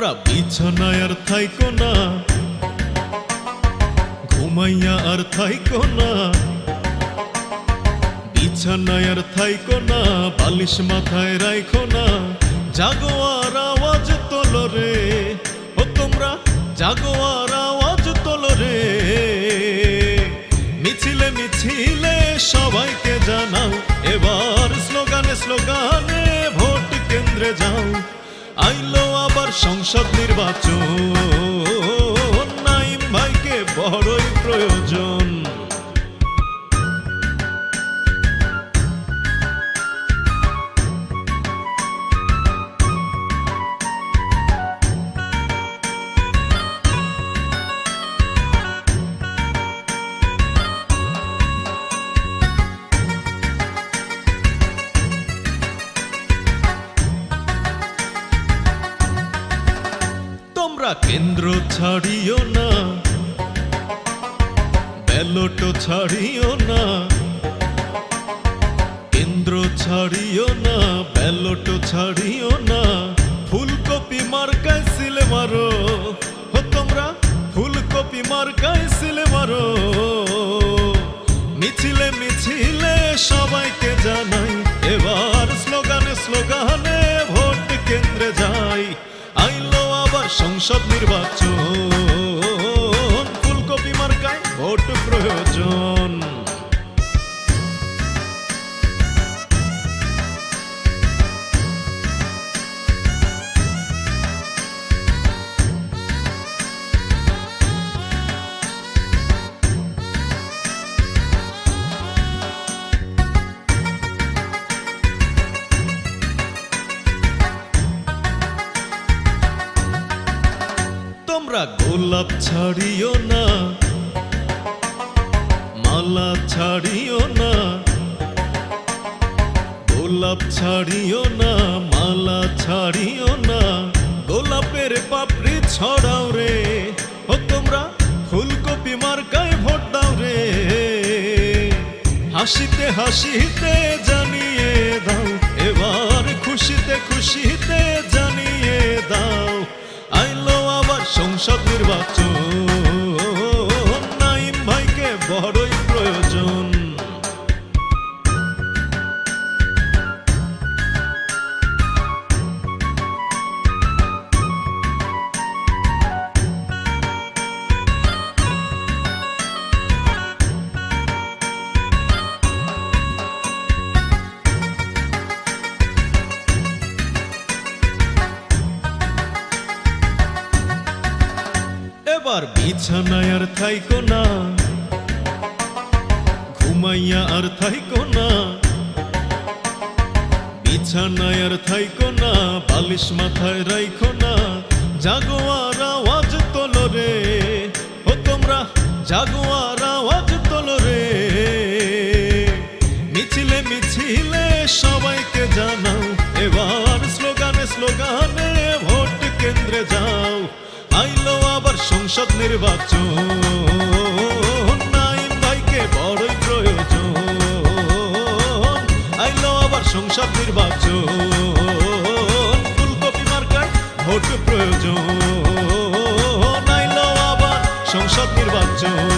তোমরা বিছানায় আর থাইকো না। ঘুমাইয়া আর থাইকো না। বিছানায় আর থাইকো না, বালিশ মাথায় রাইখো না। জাগো আর আওয়াজ তোলো রে। ও তোমরা, জাগো আর আওয়াজ তোলো রে। মিছিলে মিছিলে সবাইকে জানাও, এবার স্লোগানে স্লোগানে ভোট কেন্দ্রে যাও। আইলো সংসদ নির্বাচন। নাইম ভাইকে বড়ই প্রয়োজন। কেন্দ্র ছাড়িও না। ব্যালট ছাড়িও না। কেন্দ্র ছাড়িও না ব্যালট ছাড়িও না। ফুলকপি মার্কায় সিলে মারো। ও তোমরা ফুলকপি মার্কায় সিলে মারো। মিছিলে মিছিলে সবাইকে জানাই, এবার স্লোগানে স্লোগানে ভোট কেন্দ্রে যাই। আইলো সংসদ নির্বাচন। তোমরা গোলাপ ছাড়িও না, মালা ছাড়িও না, গোলাপ ছাড়িও না, মালা ছাড়িও না, গোলাপের পাপড়ি ছড়াও রে। ও তোমরা ফুলকপি মার্কায় ভোট দাও রে। হাসিতে হাসিতে জানিয়ে দাও, এবার খুশিতে খুশিতে প্রয়োজন। এবার বিছানায় আর থাইকো না। ঘুমাইয়া আর থাইকো না। বিছানায় আর থাইকো না, বালিশ মাথায় রাইখো না। জাগো আর আওয়াজ তোলো রে, ও তোমরা, জাগো আর আওয়াজ তোলো রে। মিছিলে মিছিলে সবাইকে জানাও, এবার স্লোগানে স্লোগানে ভোট কেন্দ্রে যাও। আইলো আবার সংসদ নির্বাচন। প্রয়োজন। নাইলো আবার সংসদ নির্বাচন।